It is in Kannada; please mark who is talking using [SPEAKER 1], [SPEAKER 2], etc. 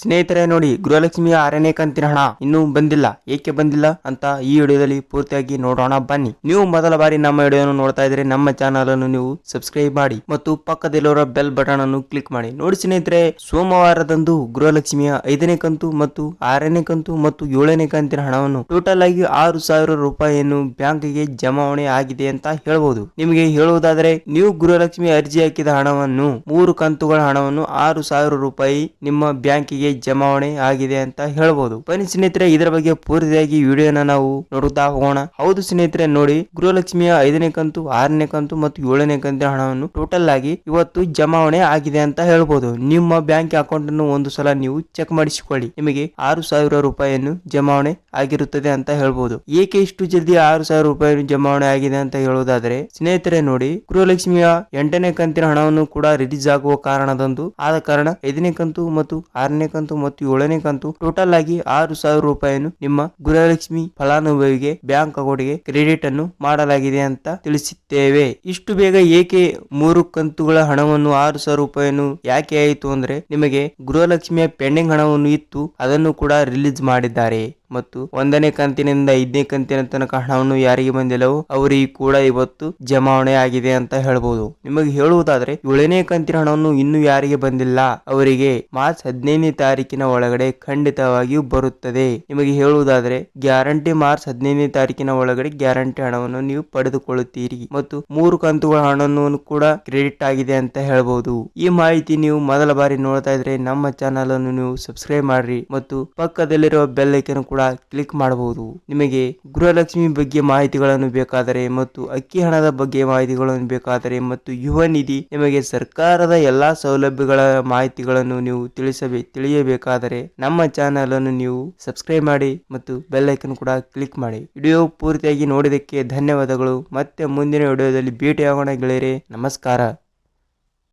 [SPEAKER 1] ಸ್ನೇಹಿತರೆ ನೋಡಿ, ಗೃಹಲಕ್ಷ್ಮಿಯ ಆರನೇ ಕಂತಿನ ಹಣ ಇನ್ನೂ ಬಂದಿಲ್ಲ. ಏಕೆ ಬಂದಿಲ್ಲ ಅಂತ ಈ ವಿಡಿಯೋದಲ್ಲಿ ಪೂರ್ತಿಯಾಗಿ ನೋಡೋಣ, ಬನ್ನಿ. ನೀವು ಮೊದಲ ಬಾರಿ ನಮ್ಮ ವಿಡಿಯೋನ ನೋಡ್ತಾ ಇದ್ರೆ ನಮ್ಮ ಚಾನಲ್ ಅನ್ನು ನೀವು ಸಬ್ಸ್ಕ್ರೈಬ್ ಮಾಡಿ ಮತ್ತು ಪಕ್ಕದಲ್ಲಿರೋ ಬೆಲ್ ಬಟನ್ ಅನ್ನು ಕ್ಲಿಕ್ ಮಾಡಿ. ನೋಡಿ ಸ್ನೇಹಿತರೆ, ಸೋಮವಾರದಂದು ಗೃಹಲಕ್ಷ್ಮಿಯ ಐದನೇ ಕಂತು ಮತ್ತು ಆರನೇ ಕಂತು ಮತ್ತು ಏಳನೇ ಕಂತಿನ ಹಣವನ್ನು ಟೋಟಲ್ ಆಗಿ ಆರು ಸಾವಿರ ರೂಪಾಯಿಯನ್ನು ಬ್ಯಾಂಕ್ಗೆ ಜಮಾವಣೆ ಆಗಿದೆ ಅಂತ ಹೇಳಬಹುದು ನಿಮಗೆ ಹೇಳುವುದಾದರೆ, ನೀವು ಗೃಹಲಕ್ಷ್ಮಿ ಅರ್ಜಿ ಹಾಕಿದ ಹಣವನ್ನು ಮೂರು ಕಂತುಗಳ ಹಣವನ್ನು ಆರು ಸಾವಿರ ರೂಪಾಯಿ ನಿಮ್ಮ ಬ್ಯಾಂಕಿಗೆ ಜಮಾವಣೆ ಆಗಿದೆ ಅಂತ ಹೇಳ್ಬೋದು. ಬನ್ನಿ ಸ್ನೇಹಿತರೆ, ಇದರ ಬಗ್ಗೆ ಪೂರ್ತಿಯಾಗಿ ವಿಡಿಯೋನ ನಾವು ನೋಡುತ್ತಾ ಹೋಗೋಣ. ಹೌದು ಸ್ನೇಹಿತರೆ, ನೋಡಿ, ಗೃಹಲಕ್ಷ್ಮಿಯ ಐದನೇ ಕಂತು, ಆರನೇ ಕಂತು ಮತ್ತು ಏಳನೇ ಕಂತಿನ ಹಣವನ್ನು ಟೋಟಲ್ ಆಗಿ ಇವತ್ತು ಜಮಾವಣೆ ಆಗಿದೆ ಅಂತ ಹೇಳ್ಬೋದು. ನಿಮ್ಮ ಬ್ಯಾಂಕ್ ಅಕೌಂಟ್ ಅನ್ನು ಒಂದು ಸಲ ನೀವು ಚೆಕ್ ಮಾಡಿಸಿಕೊಳ್ಳಿ. ನಿಮಗೆ ಆರು ಸಾವಿರ ರೂಪಾಯಿಯನ್ನು ಜಮಾವಣೆ ಆಗಿರುತ್ತದೆ ಅಂತ ಹೇಳ್ಬೋದು. ಏಕೆ ಇಷ್ಟು ಜಲ್ದಿ ಆರು ಸಾವಿರ ರೂಪಾಯಿ ಜಮಾವಣೆ ಆಗಿದೆ ಅಂತ ಹೇಳೋದಾದ್ರೆ ಸ್ನೇಹಿತರೆ, ನೋಡಿ, ಗೃಹಲಕ್ಷ್ಮಿಯ ಎಂಟನೇ ಕಂತಿನ ಹಣವನ್ನು ಕೂಡ ರಿಲೀಸ್ ಆಗುವ ಕಾರಣದಂದು ಆದ ಕಾರಣ ಐದನೇ ಕಂತು ಮತ್ತು ಆರನೇ ಕಂತು ಮತ್ತು ಏಳನೇ ಕಂತು ಟೋಟಲ್ ಆಗಿ ಆರು ಸಾವಿರ ರೂಪಾಯಿಯನ್ನು ನಿಮ್ಮ ಗೃಹಲಕ್ಷ್ಮಿ ಫಲಾನುಭವಿಗೆ, ಬ್ಯಾಂಕ್ ಅಕೌಂಟ್ಗೆ ಕ್ರೆಡಿಟ್ ಅನ್ನು ಮಾಡಲಾಗಿದೆ ಅಂತ ತಿಳಿಸುತ್ತೇವೆ ಇಷ್ಟು ಬೇಗ ಏಕೆ ಮೂರು ಕಂತುಗಳ ಹಣವನ್ನು ಆರು ಸಾವಿರ ರೂಪಾಯಿಯನ್ನು ಯಾಕೆ ಆಯಿತು ಅಂದ್ರೆ ನಿಮಗೆ ಗೃಹಲಕ್ಷ್ಮಿಯ ಪೆಂಡಿಂಗ್ ಹಣವನ್ನು ಇತ್ತು, ಅದನ್ನು ಕೂಡ ರಿಲೀಸ್ ಮಾಡಿದ್ದಾರೆ. ಮತ್ತು ಒಂದನೇ ಕಂತಿನಿಂದ ಐದನೇ ಕಂತಿನ ತನಕ ಹಣವನ್ನು ಯಾರಿಗೆ ಬಂದಿಲ್ಲವೋ ಅವರಿಗೆ ಕೂಡ ಇವತ್ತು ಜಮಾವಣೆ ಆಗಿದೆ ಅಂತ ಹೇಳಬಹುದು ನಿಮಗೆ ಹೇಳುವುದಾದ್ರೆ, ಏಳನೇ ಕಂತಿನ ಹಣವನ್ನು ಇನ್ನೂ ಯಾರಿಗೆ ಬಂದಿಲ್ಲ? ಅವರಿಗೆ ಮಾರ್ಚ್ ಹದಿನೈದನೇ ತಾರೀಕಿನ ಒಳಗಡೆ ಖಂಡಿತವಾಗಿಯೂ ಬರುತ್ತದೆ. ನಿಮಗೆ ಹೇಳುವುದಾದ್ರೆ, ಗ್ಯಾರಂಟಿ ಮಾರ್ಚ್ ಹದಿನೈದನೇ ತಾರೀಕಿನ ಒಳಗಡೆ ಗ್ಯಾರಂಟಿ ಹಣವನ್ನು ನೀವು ಪಡೆದುಕೊಳ್ಳುತ್ತೀರಿ ಮತ್ತು ಮೂರು ಕಂತುಗಳ ಹಣವನ್ನು ಕೂಡ ಕ್ರೆಡಿಟ್ ಆಗಿದೆ ಅಂತ ಹೇಳಬಹುದು ಈ ಮಾಹಿತಿ ನೀವು ಮೊದಲ ಬಾರಿ ನೋಡ್ತಾ ಇದ್ರೆ ನಮ್ಮ ಚಾನಲ್ ಅನ್ನು ನೀವು ಸಬ್ಸ್ಕ್ರೈಬ್ ಮಾಡ್ರಿ ಮತ್ತು ಪಕ್ಕದಲ್ಲಿರುವ ಬೆಲ್ ಐಕನ್ ಕೂಡ ಕ್ಲಿಕ್ ಮಾಡಬಹುದು. ನಿಮಗೆ ಗೃಹಲಕ್ಷ್ಮಿ ಬಗ್ಗೆ ಮಾಹಿತಿಗಳನ್ನು ಬೇಕಾದರೆ ಮತ್ತು ಅಕ್ಕಿ ಹಣದ ಬಗ್ಗೆ ಮಾಹಿತಿಗಳನ್ನು ಬೇಕಾದರೆ ಮತ್ತು ಯುವ ನಿಧಿ ನಿಮಗೆ ಸರ್ಕಾರದ ಎಲ್ಲಾ ಸೌಲಭ್ಯಗಳ ಮಾಹಿತಿಗಳನ್ನು ನೀವು ತಿಳಿಸಬೇ, ತಿಳಿಯಬೇಕಾದರೆ ನಮ್ಮ ಚಾನೆಲ್ ಅನ್ನು ನೀವು ಸಬ್ಸ್ಕ್ರೈಬ್ ಮಾಡಿ ಮತ್ತು ಬೆಲ್ ಐಕನ್ ಕೂಡ ಕ್ಲಿಕ್ ಮಾಡಿ. ವಿಡಿಯೋ ಪೂರ್ತಿಯಾಗಿ ನೋಡಿದಕ್ಕೆ ಧನ್ಯವಾದಗಳು. ಮತ್ತೆ ಮುಂದಿನ ವಿಡಿಯೋದಲ್ಲಿ ಭೇಟಿಯಾಗೋಣ ಗೆಳೆಯರೆ, ನಮಸ್ಕಾರ.